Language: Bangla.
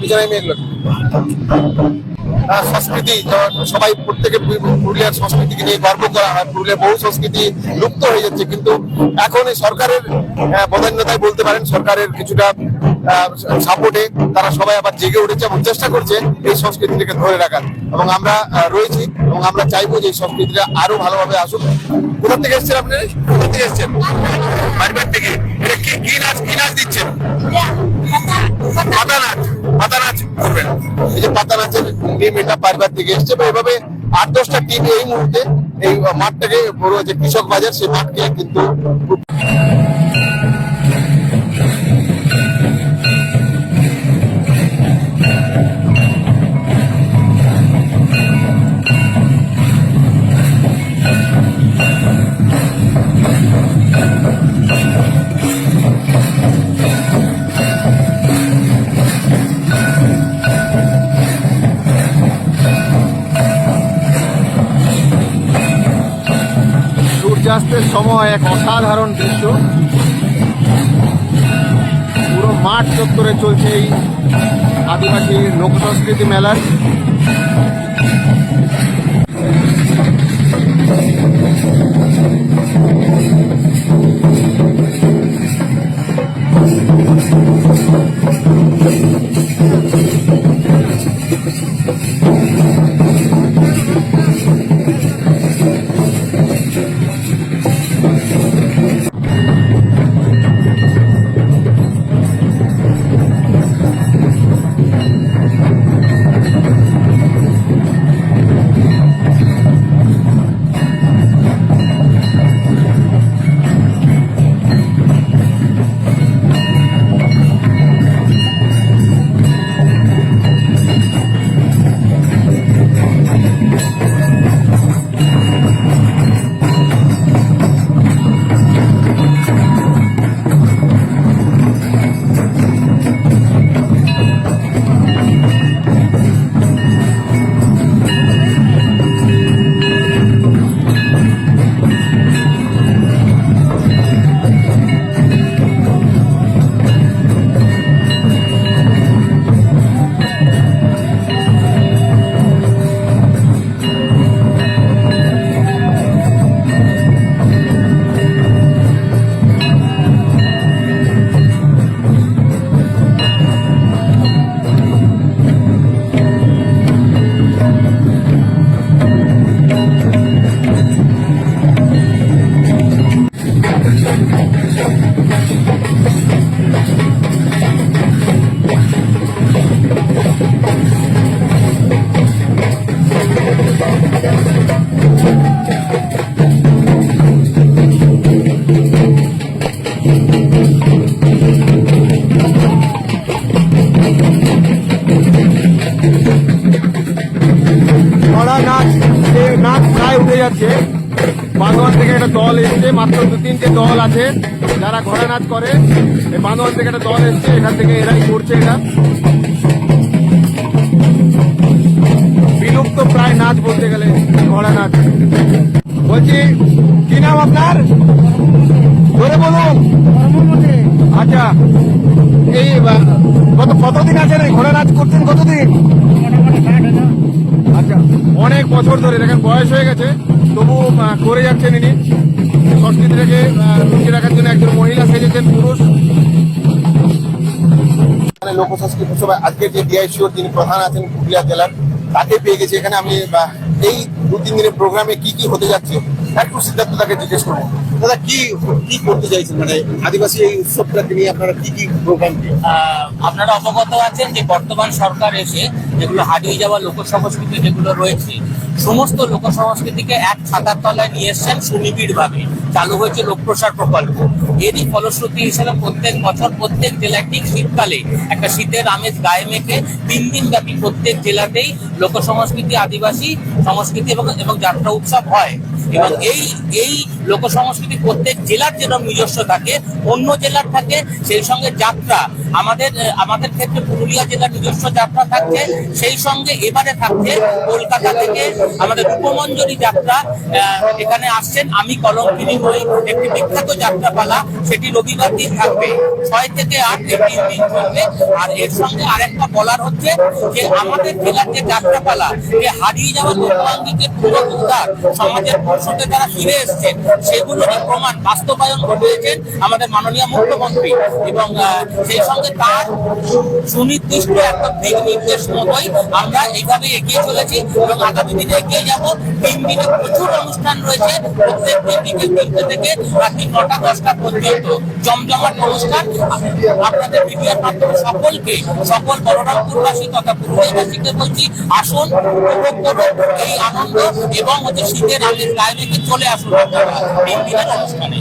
পিছনে মেঘলা। সংস্কৃতি সবাই প্রত্যেকে পুরুলিয়ার সংস্কৃতিকে নিয়ে গর্ব করা হয়। পুরুলিয়ার বহু সংস্কৃতি লুপ্ত হয়ে যাচ্ছে কিন্তু এখন এই সরকারের আহ, বদান্যতায় বলতে পারেন সরকারের কিছুটা সাপোর্টে তারা সবাই আবার জেগে উঠেছে এবং চেষ্টা করছে এই সংস্কৃতিটাকে ধরে রাখার। এবং আমরা রয়েছি এবং আমরা চাইব যে এই সংস্কৃতিটা আরও ভালোভাবে আসুক। কোথা থেকে এসছেন আপনি? কোথা থেকে এসছেন? বাড়িবার থেকে? এটা কি টিম এটা পারিবার থেকে এসছে, বা এভাবে আট দশটা টিম এই মুহূর্তে এই মাঠটাকে যে কৃষক বাজার, সেই মাঠকে কিন্তু সূর্যাস্তের সময় এক অসাধারণ দৃশ্য। পুরো মাঠ চত্বরে চলছে এই আদিবাসী লোক সংস্কৃতি মেলার। ঘোড়া নাচ, সে নাচ প্রায় উঠে যাচ্ছে। বাঁধওয়ান থেকে একটা দল এসছে, মাত্র দু তিনটে দল আছে যারা ঘোড়া নাচ করে। বাঁধওয়ান থেকে একটা দল এসছে, এখান থেকে এরাই করছে এটা। বিলুপ্ত প্রায় নাচ বলতে গেলে, ঘোড়া নাচ। বলছি, কি নাম আপনার? ধরে বলুন। আচ্ছা এই কত কতদিন আছেন ঘোড়া নাচ করছেন কতদিন? অনেক বছর ধরে, দেখেন, বয়স হয়ে গেছে, তবু করে যাচ্ছেন ইনি। সংস্কৃতিটাকে লুকিয়ে রাখার জন্য একজন মহিলা সেজেছেন, পুরুষ। এখানে লোক সংস্কৃতি উৎসবে আজকে যে ডিআইসিওর যিনি প্রধান আছেন পুরুলিয়া জেলার, তাকে পেয়ে গেছি এখানে আমি এই দু তিন দিনের প্রোগ্রামে কি কি হতে যাচ্ছে? একটু সিদ্ধার্থ তাকে জিজ্ঞেস করব দাদা, কি কি করতে চাইছেন? মানে আদিবাসী এই উৎসবটাকে নিয়ে আপনারা কি কি প্রোগ্রাম আপনারা অবগত আছেন যে বর্তমান সরকার এসে যেগুলো হারিয়ে যাওয়া লোক সংস্কৃতি যেগুলো রয়েছে সমস্ত লোক সংস্কৃতিকে এক ছাতার তলায় নিয়ে এসছেন সুনিবিড় ভাবে চালু হয়েছে লোকপ্রসার প্রকল্প। এরই ফলশ্রুতি হিসেবে প্রত্যেক বছর প্রত্যেক জেলায় ঠিক শীতকালে একটা শীতের আমেজ গায়ে মেখে তিন দিন ব্যাপী প্রত্যেক জেলাতেই লোক সংস্কৃতি, আদিবাসী সংস্কৃতি এবং এবং যাত্রা উৎসব হয়। এবং এই এই লোক সংস্কৃতি প্রত্যেক জেলার যেরকম নিজস্ব থাকে, অন্য জেলার থাকে, সেই সঙ্গে যাত্রা। আমাদের আমাদের ক্ষেত্রে পুরুলিয়া জেলার নিজস্ব যাত্রা থাকছে, সেই সঙ্গে এবারে থাকছে কলকাতা থেকে আমাদের রূপমঞ্জরি যাত্রা এখানে আসছেন আমি কলমকিনি হই একটি বিখ্যাত যাত্রাপালা, সেটি রবিবার দিন থাকবে। ছয় থেকে আট তিন দিন চলবে। আর এর সঙ্গে আরেকটা বলার হচ্ছে যে আমাদের জেলার যে যাত্রাপালা যে হারিয়ে যাওয়া লোকাঙ্গিকের পুনরুদ্ধার সমাজের বর্ষতে তারা ফিরে এসছেন সেগুলোরই প্রমাণ বাস্তবায়ন ঘটিয়েছেন আমাদের মাননীয় মুখ্যমন্ত্রী। এবং সেই সঙ্গে তার সুনির্দিষ্ট একটা দিক নির্দেশ মতোই আমরা এইভাবে এগিয়ে চলেছি এবং আগামী দিনে এগিয়ে যাব। তিন দিনে প্রচুর অনুষ্ঠান রয়েছে প্রত্যেক দিন বিকেল তিনটে থেকে, রাত্রি নটা, দশটা পর্যন্ত। জমজমাট অনুষ্ঠান। আপনাদের মিডিয়ার মাধ্যমে সকলকে, সকল বলরামপুরবাসী তথা পুরুলিয়াবাসীকে বলছি, আসুন, উপভোগ করুন এই আনন্দ এবং হচ্ছে শীতের আগে রেখে চলে আসুন আপনারা। তিন দিনের অনুষ্ঠানে